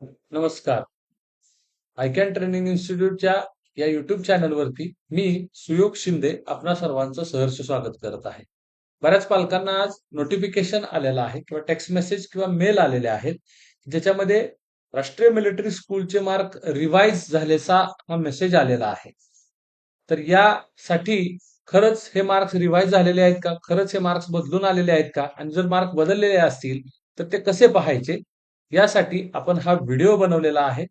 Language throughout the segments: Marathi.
नमस्कार. आयकॅन ट्रेनिंग इन्स्टिट्यूटच्या या युट्यूब चॅनलवरती मी सुयोग शिंदे आपणा सर्वांचं सहर्ष स्वागत करत आहे. बऱ्याच पालकांना आज नोटिफिकेशन आलेलं आहे किंवा टेक्स्ट मेसेज किंवा मेल आलेले आहेत ज्याच्यामध्ये राष्ट्रीय मिलिटरी स्कूलचे मार्क रिवाईज झाल्याचा हा मेसेज आलेला आहे. तर यासाठी खरंच हे मार्क्स रिवाईज झालेले आहेत का? खरंच हे मार्क्स बदलून आलेले आहेत का? आणि जर मार्क बदललेले असतील तर ते कसे पाहायचे? यासाठी आपण हा व्हिडिओ बनवलेला आहे.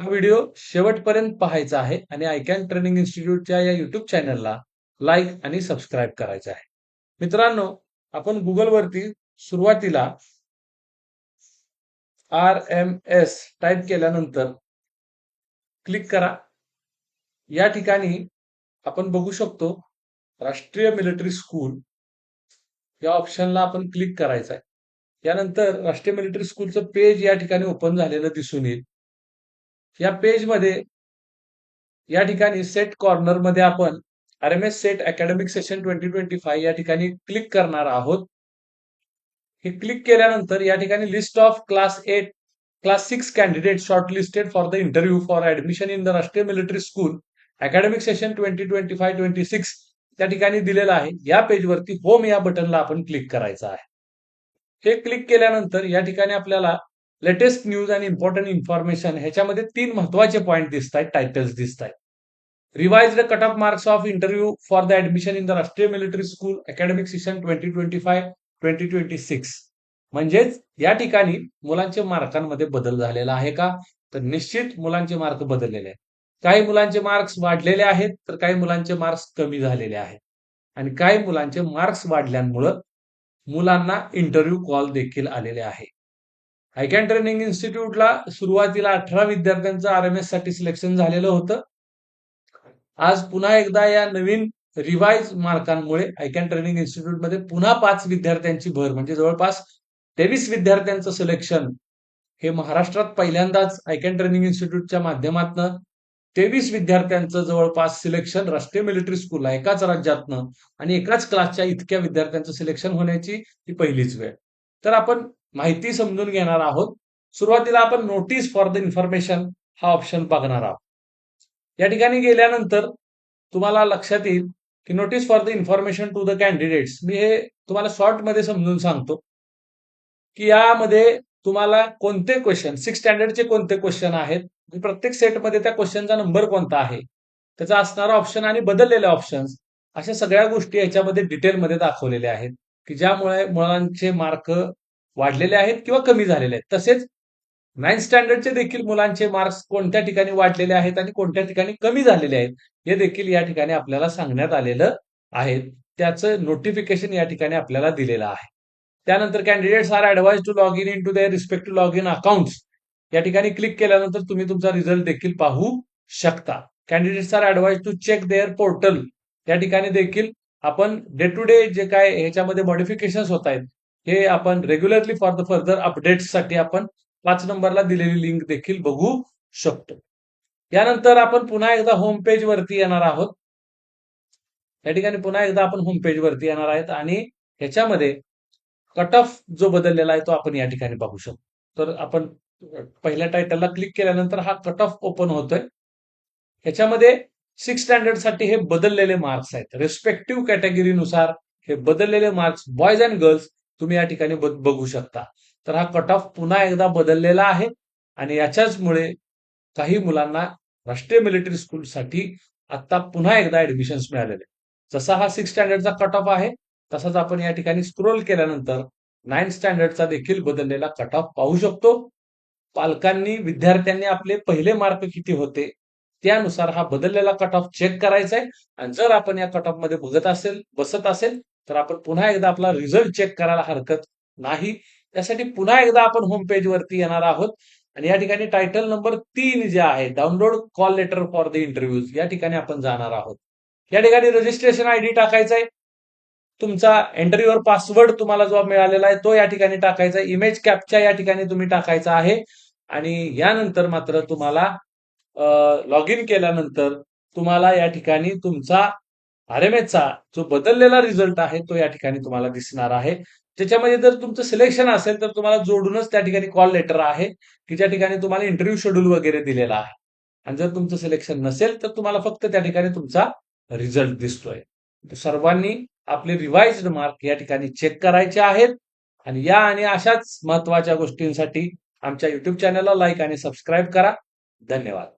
हा व्हिडिओ शेवटपर्यंत पाहायचा आहे आणि आयकॅन ट्रेनिंग इन्स्टिट्यूटच्या या युट्यूब चॅनलला लाईक आणि सबस्क्राईब करायचं आहे. मित्रांनो आपण गुगलवरती सुरुवातीला आर एम एस टाईप केल्यानंतर क्लिक करा. या ठिकाणी आपण बघू शकतो राष्ट्रीय मिलिटरी स्कूल या ऑप्शनला आपण क्लिक करायचं आहे. यानंतर राष्ट्रीय मिलिटरी स्कूलचं पेज या ठिकाणी ओपन झालेलं दिसून येईल. या पेजमध्ये या ठिकाणी सेट कॉर्नरमध्ये आपण R M S set academic session twenty twenty five या ठिकाणी क्लिक करणार आहोत. हे क्लिक केल्यानंतर या ठिकाणी list of class eight class six candidate short listed for the interview for admission in the Rashtriya military school academic session twenty twenty five twenty six त्या ठिकाणी दिलेलं आहे. या पेजवरती होम या बटनला आपण क्लिक करायचं आहे. हे क्लिक केल्यानंतर या ठिकाणी आपल्याला लेटेस्ट न्यूज आणि इम्पॉर्टंट इन्फॉर्मेशन ह्याच्यामध्ये तीन महत्त्वाचे पॉईंट दिसत आहेत टायटल्स दिसत आहेत revise the cut off marks of interview for the admission in the Rashtriya military school academic session twenty twenty five twenty twenty six म्हणजेच या ठिकाणी मुलांच्या मार्कांमध्ये बदल झालेला आहे का? तर निश्चित मुलांचे मार्क बदललेले आहेत. काही मुलांचे मार्क्स वाढलेले आहेत तर काही मुलांचे मार्क्स कमी झालेले आहेत. आणि काही मुलांचे मार्क्स वाढल्यामुळं मुलांना इंटरव्ह्यू कॉल देखील आलेले आहे. आयकॅन ट्रेनिंग इन्स्टिट्यूटला सुरुवातीला अठरा विद्यार्थ्यांचं आर एम एससाठी सिलेक्शन झालेलं होतं. आज पुन्हा एकदा या नवीन रिवाइज मार्कांमुळे आयकॅन ट्रेनिंग इन्स्टिट्यूटमध्ये पुन्हा पाच विद्यार्थ्यांची भर म्हणजे जवळपास तेवीस विद्यार्थ्यांचं सिलेक्शन हे महाराष्ट्रात पहिल्यांदाच आयकॅन ट्रेनिंग इन्स्टिट्यूटच्या माध्यमातून तेवीस विद्यार्थ्यांचं जवळपास सिलेक्शन राष्ट्रीय मिलिटरी स्कूल आहे एकाच राज्यातनं आणि एकाच क्लासच्या इतक्या विद्यार्थ्यांचं सिलेक्शन होण्याची ही पहिलीच वेळ. तर आपण माहिती समजून घेणार आहोत. सुरुवातीला आपण नोटीस फॉर द इन्फॉर्मेशन हा ऑप्शन बघणार आहोत. या ठिकाणी गेल्यानंतर तुम्हाला लक्षात येईल की notice for the information to the candidates मी हे तुम्हाला शॉर्टमध्ये समजून सांगतो की यामध्ये तुम्हाला कोणते क्वेश्चन सिक्स स्टँडर्डचे कोणते क्वेश्चन आहेत? म्हणजे प्रत्येक सेटमध्ये त्या क्वेश्चनचा नंबर कोणता आहे? त्याचा असणारा ऑप्शन आणि बदललेले ऑप्शन्स अशा सगळ्या गोष्टी याच्यामध्ये डिटेलमध्ये दाखवलेल्या आहेत. की ज्यामुळे मुलांचे मार्क वाढलेले आहेत किंवा कमी झालेले आहेत. तसेच नाईन्थ स्टँडर्डचे देखील मुलांचे मार्क्स कोणत्या ठिकाणी वाढलेले आहेत आणि कोणत्या ठिकाणी कमी झालेले आहेत हे देखील या ठिकाणी आपल्याला सांगण्यात आलेलं आहे. त्याचं नोटिफिकेशन या ठिकाणी आपल्याला दिलेलं आहे. त्यानंतर candidates are advise to log in in to their respective log in accounts या ठिकाणी क्लिक केल्यानंतर तुम्ही तुमचा रिझल्ट देखील पाहू शकता. Candidates are advise to check their portal या ठिकाणी देखील आपण डे टू डे जे काय ह्याच्यामध्ये मॉडिफिकेशन होत आहेत हे आपण रेग्युलरली फॉर द फर्दर अपडेट्ससाठी आपण पाच नंबरला दिलेली लिंक देखील बघू शकतो. यानंतर आपण पुन्हा एकदा होम पेज वरती येणार आहोत. या ठिकाणी पुन्हा एकदा आपण होम पेज वरती येणार आहेत आणि ह्याच्यामध्ये कट ऑफ जो बदललेला आहे तो आपण या ठिकाणी पाहू शकतो. तर आपण पहिल्या टायटलला क्लिक केल्यानंतर हा कट ऑफ ओपन होतोय. ह्याच्यामध्ये सिक्स स्टँडर्डसाठी हे बदललेले मार्क्स आहेत. रेस्पेक्टिव्ह कॅटेगरीनुसार हे बदललेले मार्क्स बॉयज अँड गर्ल्स तुम्ही या ठिकाणी बघू शकता. तर हा कट ऑफ पुन्हा एकदा बदललेला आहे आणि याच्याचमुळे काही मुलांना राष्ट्रीय मिलिटरी स्कूलसाठी आता पुन्हा एकदा ऍडमिशन्स मिळालेले जसा हा सिक्स स्टँडर्डचा कट ऑफ आहे तसाच आपण या ठिकाणी स्क्रोल केल्यानंतर नाईन्थ स्टँडर्डचा देखील बदललेला कट ऑफ पाहू शकतो. पालकांनी विद्यार्थ्यांनी आपले पहिले मार्क किती होते त्यानुसार हा बदललेला कट ऑफ चेक करायचा आहे आणि जर आपण या कट ऑफमध्ये बघत असेल बसत असेल तर आपण पुन्हा एकदा आपला रिझल्ट चेक करायला हरकत नाही. त्यासाठी पुन्हा एकदा आपण होम पेज वरती येणार आहोत. आणि या ठिकाणी टायटल नंबर तीन जे आहे download call letter for the interviews या ठिकाणी आपण जाणार आहोत. या ठिकाणी रजिस्ट्रेशन आयडी टाकायचा आहे तुमचा एंट्रीवर पासवर्ड तुम्हाला जो मिळालेला आहे तो या ठिकाणी टाकायचा. इमेज कॅपच्या या ठिकाणी तुम्ही टाकायचा आहे. आणि यानंतर मात्र तुम्हाला लॉग इन केल्यानंतर तुम्हाला या ठिकाणी तुमचा आर एम एचा जो बदललेला रिझल्ट आहे तो या ठिकाणी तुम्हाला दिसणार आहे. त्याच्यामध्ये जर तुमचं सिलेक्शन असेल तर तुम्हाला जोडूनच त्या ठिकाणी कॉल लेटर आहे की ज्या ठिकाणी तुम्हाला इंटरव्ह्यू शेड्यूल वगैरे दिलेला आहे. आणि जर तुमचं सिलेक्शन नसेल तर तुम्हाला फक्त त्या ठिकाणी तुमचा रिझल्ट दिसतोय. सर्वांनी आपले रिवाइज्ड मार्क या ठिकाणी चेक करायचे आहेत. आणि या आणि अशाच महत्त्वाच्या गोष्टींसाठी आमच्या युट्यूब चॅनलला लाईक आणि सबस्क्राईब करा. धन्यवाद.